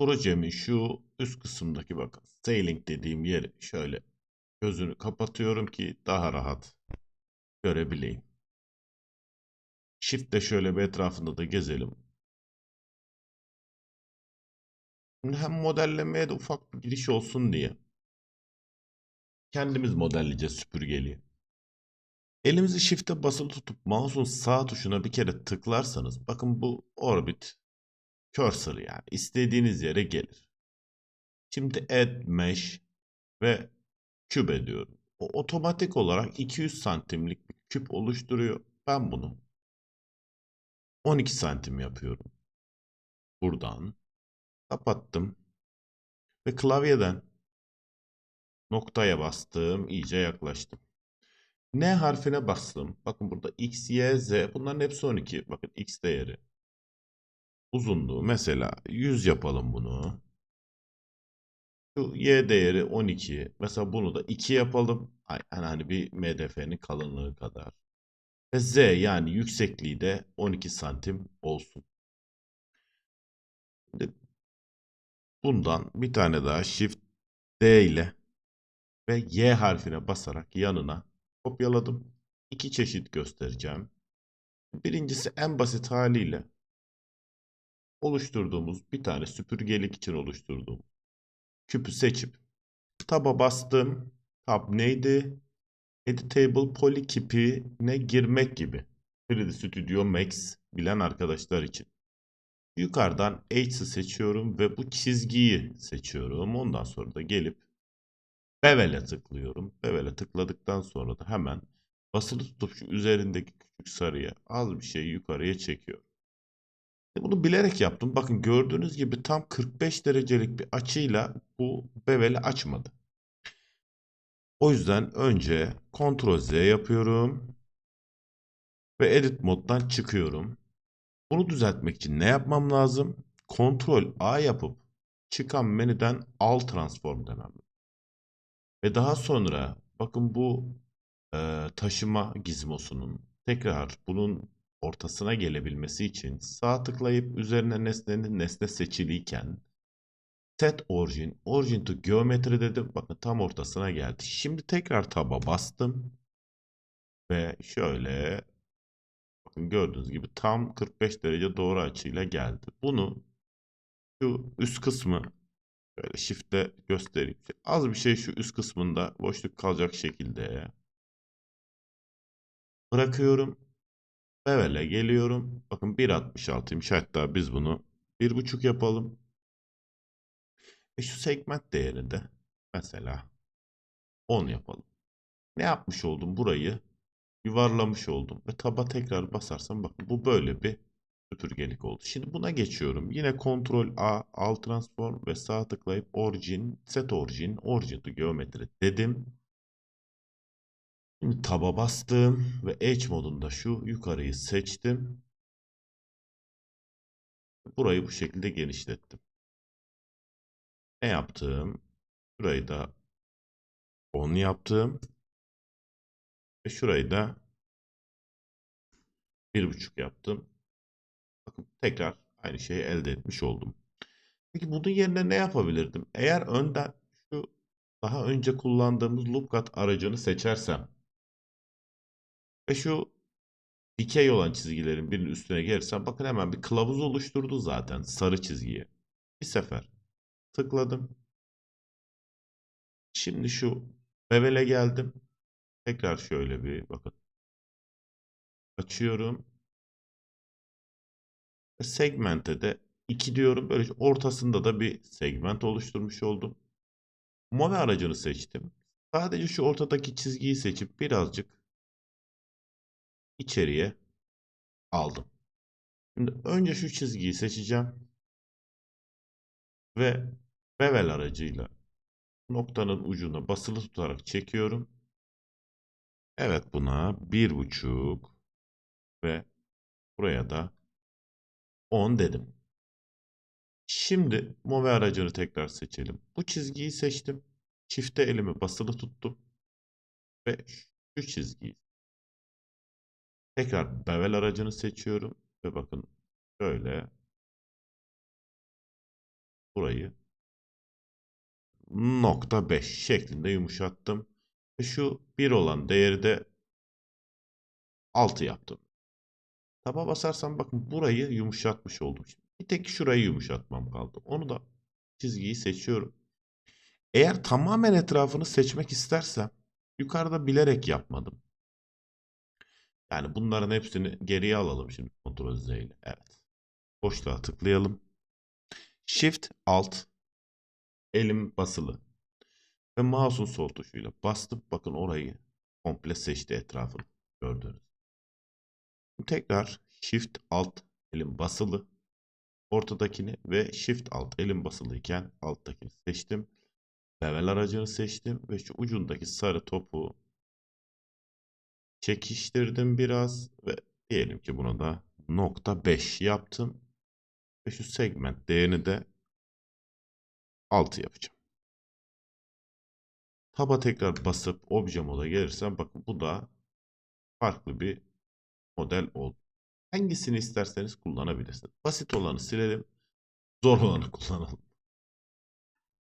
projemin şu üst kısımdaki bakın sailing dediğim yeri şöyle gözünü kapatıyorum ki daha rahat görebileyim. Shift'le şöyle bir etrafında da gezelim. Şimdi hem modellemeye de ufak bir giriş olsun diye kendimiz modelleyeceğiz süpürgeliği. Elimizi shift'e basılı tutup mouse'un sağ tuşuna bir kere tıklarsanız bakın bu orbit cursor yani istediğiniz yere gelir. Şimdi add mesh ve cube diyorum. O otomatik olarak 200 santimlik bir küp oluşturuyor. Ben bunu 12 santim yapıyorum. Buradan kapattım ve klavyeden noktaya bastım, iyice yaklaştım. N harfine bastım. Bakın burada X, Y, Z bunların hepsi 12. Bakın X değeri. Uzunluğu mesela 100 yapalım bunu. Şu Y değeri 12. Mesela bunu da 2 yapalım. Hani hani bir MDF'nin kalınlığı kadar. Ve Z yani yüksekliği de 12 santim olsun. Şimdi bundan bir tane daha Shift D ile ve Y harfine basarak yanına kopyaladım. İki çeşit göstereceğim. Birincisi en basit haliyle oluşturduğumuz bir tane süpürgelik için oluşturduğum küpü seçip taba bastım. Tab neydi? Editable Poly kipine girmek gibi. 3D Studio Max bilen arkadaşlar için. Yukarıdan H'ı seçiyorum ve bu çizgiyi seçiyorum. Ondan sonra da gelip Bevel'e tıklıyorum. Bevel'e tıkladıktan sonra da hemen basılı tutup şu üzerindeki küçük sarıya az bir şey yukarıya çekiyorum. Bunu bilerek yaptım. Bakın gördüğünüz gibi tam 45 derecelik bir açıyla bu beveli açmadı. O yüzden önce Ctrl Z yapıyorum. Ve Edit moddan çıkıyorum. Bunu düzeltmek için ne yapmam lazım? Ctrl A yapıp çıkan menüden Al Transform demem. Ve daha sonra bakın bu e, taşıma gizmosunun tekrar bunun ortasına gelebilmesi için sağ tıklayıp üzerine nesnenin nesne seçiliyken Set Origin, Origin to Geometry dedim. Bakın tam ortasına geldi. Şimdi tekrar taba bastım. Ve şöyle bakın gördüğünüz gibi tam 45 derece doğru açıyla geldi. Bunu şu üst kısmı böyle shift'le göstereyim. Az bir şey şu üst kısmında boşluk kalacak şekilde bırakıyorum. Bevel'e geliyorum. Bakın 1.66'ymış. Hatta biz bunu 1.5 yapalım. E şu segment değerinde mesela 10 yapalım. Ne yapmış oldum? Burayı yuvarlamış oldum. Ve taba tekrar basarsam bakın bu böyle bir süpürgelik oldu. Şimdi buna geçiyorum. Yine Ctrl A, Alt Transform ve sağ tıklayıp Origin, Set Origin, Origin to Geometry dedim. Şimdi taba bastım ve Edge modunda şu yukarıyı seçtim. Burayı bu şekilde genişlettim. Ne yaptım? Şurayı da 10 yaptım. Ve şurayı da 1.5 yaptım. Bakın tekrar aynı şeyi elde etmiş oldum. Peki bunun yerine ne yapabilirdim? Eğer önden şu daha önce kullandığımız loopcut aracını seçersem ve şu dikey olan çizgilerin birinin üstüne gelirsem bakın hemen bir kılavuz oluşturdu zaten sarı çizgiye. Bir sefer tıkladım. Şimdi şu bevel'e geldim. Tekrar şöyle bir bakın. Açıyorum. Segment'e de 2 diyorum. Böyle ortasında da bir segment oluşturmuş oldum. Move aracını seçtim. Sadece şu ortadaki çizgiyi seçip birazcık içeriye aldım. Şimdi önce şu çizgiyi seçeceğim. Ve bevel aracıyla noktanın ucuna basılı tutarak çekiyorum. Evet buna bir buçuk ve buraya da 10 dedim. Şimdi Move aracını tekrar seçelim. Bu çizgiyi seçtim. Çifte elimi basılı tuttum. Ve şu çizgiyi. Tekrar bevel aracını seçiyorum. Ve bakın şöyle burayı nokta 5 şeklinde yumuşattım. Ve şu 1 olan değeri de 6 yaptım. Taba basarsam bakın burayı yumuşatmış oldum. Şimdi bir tek şurayı yumuşatmam kaldı. Onu da çizgiyi seçiyorum. Eğer tamamen etrafını seçmek istersem yukarıda bilerek yapmadım. Yani bunların hepsini geriye alalım şimdi Ctrl Z ile. Evet. Boşluğa tıklayalım. Shift Alt elim basılı. Ve mouse'un sol tuşuyla bastım. Bakın orayı komple seçti etrafını. Gördünüz. Tekrar Shift Alt elim basılı. Ortadakini ve Shift Alt elim basılıyken alttakini seçtim. Level aracını seçtim ve şu ucundaki sarı topu çekiştirdim biraz ve diyelim ki buna da nokta 5 yaptım. Ve şu segment değerini de 6 yapacağım. Taba tekrar basıp obje moda gelirsem bakın bu da farklı bir model oldu. Hangisini isterseniz kullanabilirsiniz. Basit olanı silelim. Zor olanı kullanalım.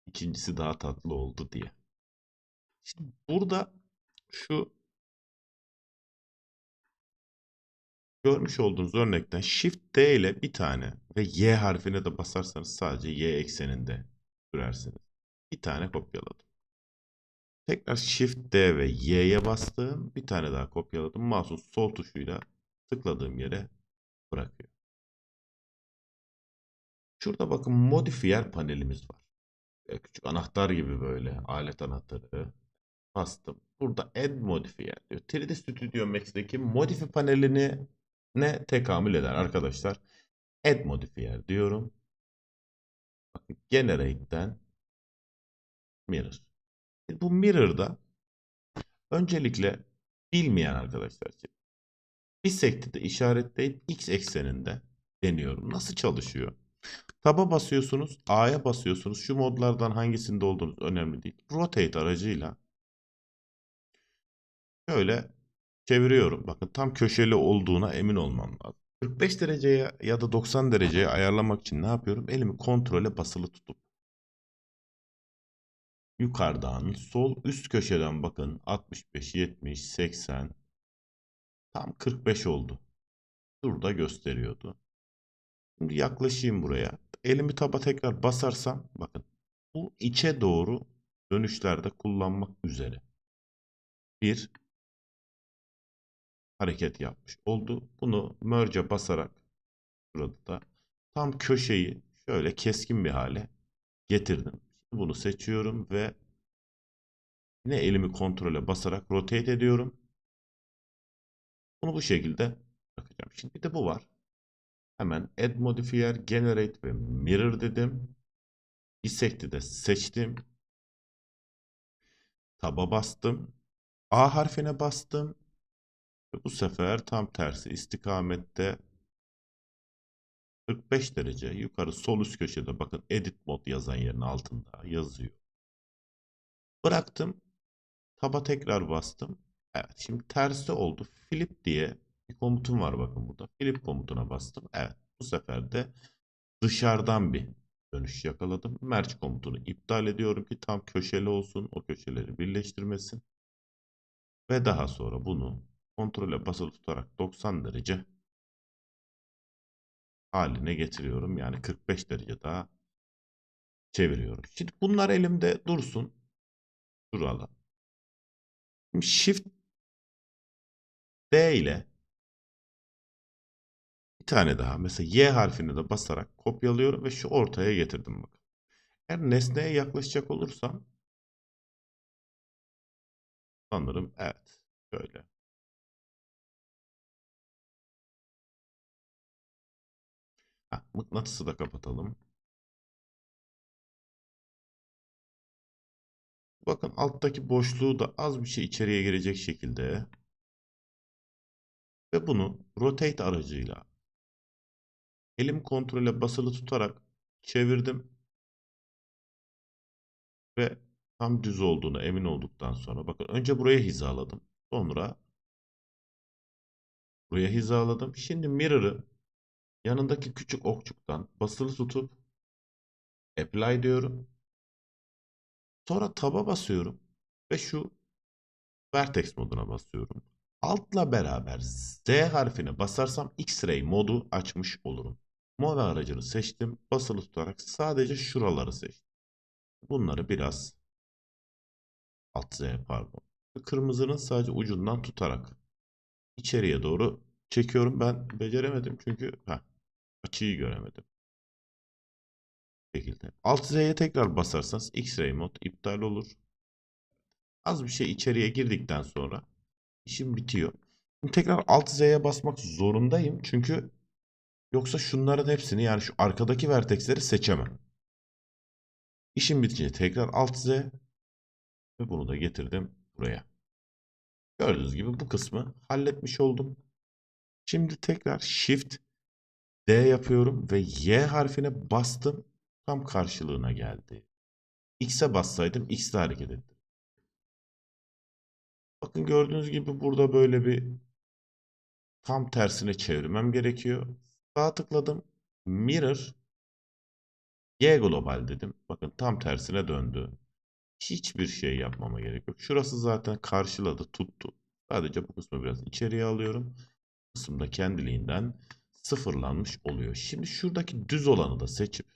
İkincisi daha tatlı oldu diye. Şimdi burada şu görmüş olduğunuz örnekten Shift D ile bir tane ve Y harfine de basarsanız sadece Y ekseninde sürersiniz. Bir tane kopyaladım. Tekrar Shift D ve Y'ye bastım. Bir tane daha kopyaladım. Mouse'un sol tuşuyla tıkladığım yere bırakıyor. Şurada bakın modifier panelimiz var. Küçük anahtar gibi böyle alet anahtarı bastım. Burada Add Modifier diyor. 3D Studio Max'teki Modify panelini ne tekamül eder arkadaşlar? Add Modifier diyorum. Bakın Generate'den Mirror. Bu Mirror'da öncelikle bilmeyen arkadaşlar için Bisect'i de işaretleyip X ekseninde deniyorum. Nasıl çalışıyor? Taba basıyorsunuz, A'ya basıyorsunuz. Şu modlardan hangisinde olduğunuz önemli değil. Rotate aracıyla şöyle çeviriyorum. Bakın tam köşeli olduğuna emin olmam lazım. 45 dereceye ya da 90 dereceye ayarlamak için ne yapıyorum? Elimi kontrole basılı tutup yukarıdan sol üst köşeden bakın 65, 70, 80 tam 45 oldu. Burada gösteriyordu. Şimdi yaklaşayım buraya. Elimi taba tekrar basarsam bakın bu içe doğru dönüşlerde kullanmak üzere bir hareket yapmış oldu. Bunu merge'e basarak burada da tam köşeyi şöyle keskin bir hale getirdim. Bunu seçiyorum ve yine elimi kontrole basarak rotate ediyorum. Bunu bu şekilde bırakacağım. Şimdi de bu var. Hemen Add Modifier, Generate ve Mirror dedim. Bisect'i de seçtim. Taba bastım. A harfine bastım. Bu sefer tam tersi istikamette 45 derece yukarı sol üst köşede bakın Edit Mod yazan yerin altında yazıyor. Bıraktım. Taba tekrar bastım. Evet şimdi tersi oldu. Flip diye bir komutum var bakın burada. Flip komutuna bastım. Evet bu sefer de dışarıdan bir dönüş yakaladım. Merge komutunu iptal ediyorum ki tam köşeli olsun. O köşeleri birleştirmesin. Ve daha sonra bunu kontrole basılı tutarak 90 derece haline getiriyorum. Yani 45 derece daha çeviriyorum. Şimdi bunlar elimde dursun. Duralım. Şimdi Shift D ile bir tane daha mesela Y harfini de basarak kopyalıyorum ve şu ortaya getirdim bakın. Eğer nesneye yaklaşacak olursam sanırım evet şöyle. Heh, mıknatısı da kapatalım. Bakın alttaki boşluğu da az bir şey içeriye girecek şekilde ve bunu rotate aracıyla elim kontrole basılı tutarak çevirdim ve tam düz olduğunu emin olduktan sonra bakın önce buraya hizaladım. Sonra buraya hizaladım. Şimdi mirror'ı yanındaki küçük okçuktan basılı tutup Apply diyorum. Sonra taba basıyorum ve şu Vertex moduna basıyorum. Altla beraber Z harfine basarsam X-Ray modu açmış olurum. Move aracını seçtim. Basılı tutarak sadece şuraları seçtim. Bunları biraz alt Z pardon. Kırmızının sadece ucundan tutarak içeriye doğru çekiyorum. Ben beceremedim çünkü heh, açıyı göremedim. Şekilde. Alt Z'ye tekrar basarsanız X-Ray mod iptal olur. Az bir şey içeriye girdikten sonra işim bitiyor. Şimdi tekrar Alt Z'ye basmak zorundayım. Çünkü yoksa şunların hepsini yani şu arkadaki vertexleri seçemem. İşim bitince tekrar Alt Z ve bunu da getirdim buraya. Gördüğünüz gibi bu kısmı halletmiş oldum. Şimdi tekrar Shift D yapıyorum ve Y harfine bastım. Tam karşılığına geldi. X'e bassaydım X'de hareket etti. Bakın gördüğünüz gibi burada böyle bir tam tersine çevirmem gerekiyor. Sağ tıkladım. Mirror Y global dedim. Bakın tam tersine döndü. Hiçbir şey yapmama gerek yok. Şurası zaten karşıladı, tuttu. Sadece bu kısmı biraz içeriye alıyorum. Bu kısım da kendiliğinden sıfırlanmış oluyor. Şimdi şuradaki düz olanı da seçip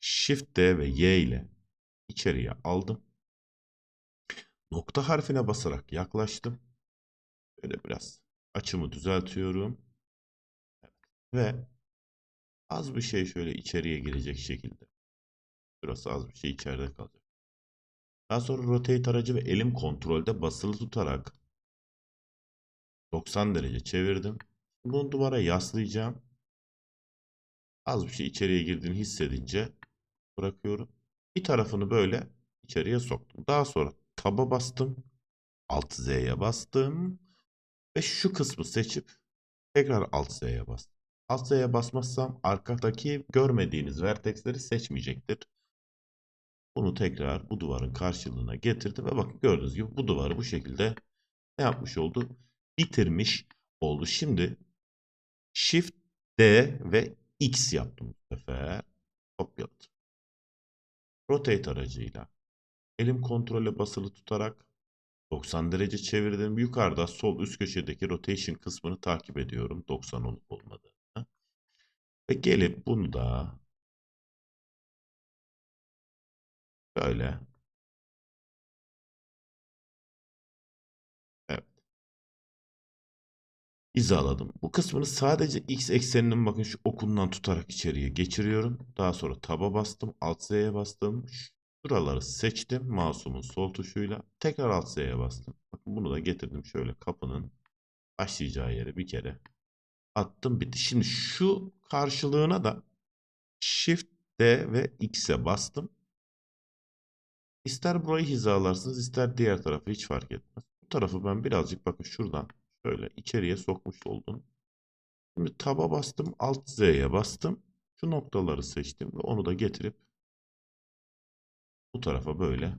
Shift D ve Y ile içeriye aldım. Nokta harfine basarak yaklaştım. Böyle biraz açımı düzeltiyorum. Ve az bir şey şöyle içeriye girecek şekilde. Burası az bir şey içeride kalacak. Daha sonra rotate aracı ve elim kontrolde basılı tutarak 90 derece çevirdim. Bunu duvara yaslayacağım. Az bir şey içeriye girdiğini hissedince bırakıyorum. Bir tarafını böyle içeriye soktum. Daha sonra taba bastım. Alt Z'ye bastım. Ve şu kısmı seçip tekrar Alt Z'ye bastım. Alt Z'ye basmazsam arkadaki görmediğiniz vertexleri seçmeyecektir. Bunu tekrar bu duvarın karşılığına getirdim ve bakın gördüğünüz gibi bu duvarı bu şekilde ne yapmış oldu? Bitirmiş oldu. Şimdi Shift D ve X yaptım bu sefer. Kopyaladım. Rotate aracıyla elim kontrole basılı tutarak 90 derece çevirdim. Yukarıda sol üst köşedeki rotation kısmını takip ediyorum. 90 olup olmadığını. Ve gelip bunu da böyle hizaladım. Bu kısmını sadece x ekseninin bakın şu okundan tutarak içeriye geçiriyorum. Daha sonra taba bastım. Alt Z'ye bastım. Şuraları seçtim. Mouse'umun sol tuşuyla. Tekrar Alt Z'ye bastım. Bakın bunu da getirdim şöyle kapının başlayacağı yere bir kere attım bitti. Şimdi şu karşılığına da Shift D ve X'e bastım. İster burayı hizalarsınız ister diğer tarafı hiç fark etmez. Bu tarafı ben birazcık bakın şuradan şöyle içeriye sokmuş oldum. Şimdi taba bastım alt Z'ye bastım. Şu noktaları seçtim ve onu da getirip bu tarafa böyle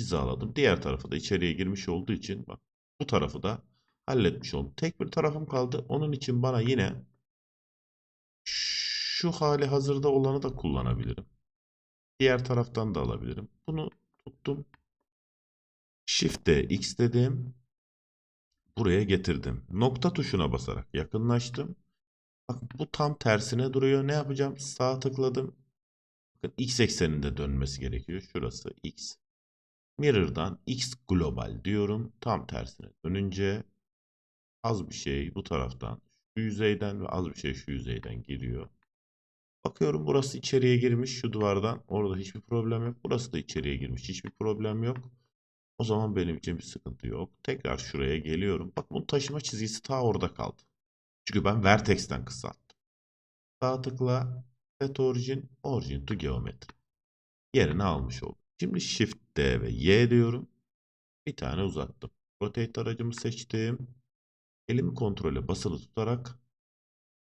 hizaladım. Diğer tarafı da içeriye girmiş olduğu için bak bu tarafı da halletmiş oldum. Tek bir tarafım kaldı. Onun için bana yine şu hali hazırda olanı da kullanabilirim. Diğer taraftan da alabilirim. Bunu tuttum. Shift'e X dedim. Buraya getirdim. Nokta tuşuna basarak yakınlaştım. Bak bu tam tersine duruyor. Ne yapacağım? Sağ tıkladım. Bakın X ekseninde dönmesi gerekiyor. Şurası X. Mirror'dan X global diyorum. Tam tersine dönünce az bir şey bu taraftan şu yüzeyden ve az bir şey şu yüzeyden giriyor. Bakıyorum burası içeriye girmiş şu duvardan. Orada hiçbir problem yok. Burası da içeriye girmiş. Hiçbir problem yok. O zaman benim için bir sıkıntı yok. Tekrar şuraya geliyorum. Bak bunun taşıma çizgisi ta orada kaldı. Çünkü ben vertex'ten kısalttım. Sağ tıkla set origin, origin to geometry. Yerini almış oldum. Şimdi shift D ve Y diyorum. Bir tane uzattım. Rotate aracımı seçtim. Elimi kontrole basılı tutarak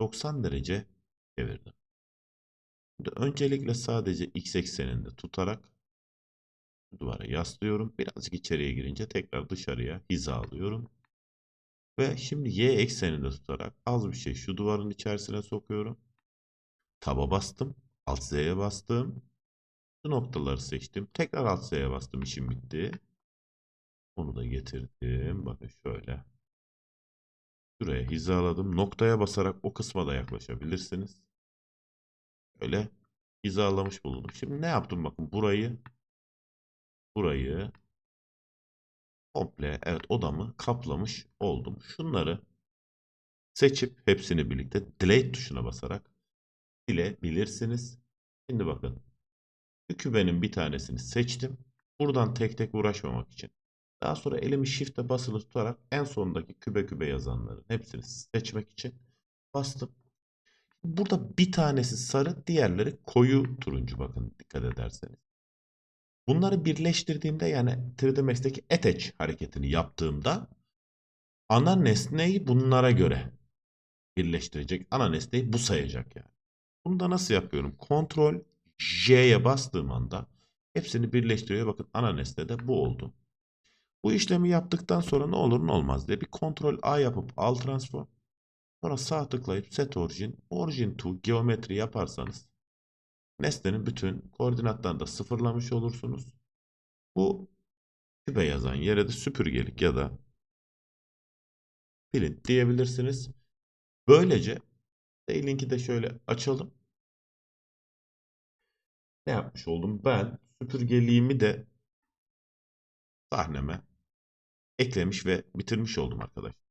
90 derece çevirdim. Şimdi öncelikle sadece x ekseninde tutarak duvara yaslıyorum. Birazcık içeriye girince tekrar dışarıya hizalıyorum. Ve şimdi y ekseninde tutarak az bir şey şu duvarın içerisine sokuyorum. Taba bastım. Alt Z'ye bastım. Şu noktaları seçtim. Tekrar Alt Z'ye bastım. işim bitti. Onu da getirdim. Bakın şöyle. Şuraya hizaladım. Noktaya basarak o kısma da yaklaşabilirsiniz. Öyle hizalamış bulundum. Şimdi ne yaptım bakın burayı burayı komple evet odamı kaplamış oldum. Şunları seçip hepsini birlikte delete tuşuna basarak silebilirsiniz. Şimdi bakın şu kübenin bir tanesini seçtim. Buradan tek tek uğraşmamak için. Daha sonra elimi shift'e basılı tutarak en sondaki kübe kübe yazanların hepsini seçmek için bastım. Burada bir tanesi sarı, diğerleri koyu turuncu bakın dikkat ederseniz. Bunları birleştirdiğimde yani 3D Max'teki attach hareketini yaptığımda ana nesneyi bunlara göre birleştirecek. Ana nesneyi bu sayacak yani. Bunu da nasıl yapıyorum? Ctrl J'ye bastığım anda hepsini birleştiriyor. Bakın ana nesne de bu oldu. Bu işlemi yaptıktan sonra ne olur ne olmaz diye bir Ctrl A yapıp Alt Transform sonra sağ tıklayıp Set Origin, Origin to Geometry yaparsanız nesnenin bütün koordinatlarını da sıfırlamış olursunuz. Bu küpe yazan yere de süpürgelik ya da print diyebilirsiniz. Böylece linki de şöyle açalım. Ne yapmış oldum? Ben süpürgeliğimi de sahneme eklemiş ve bitirmiş oldum arkadaşlar.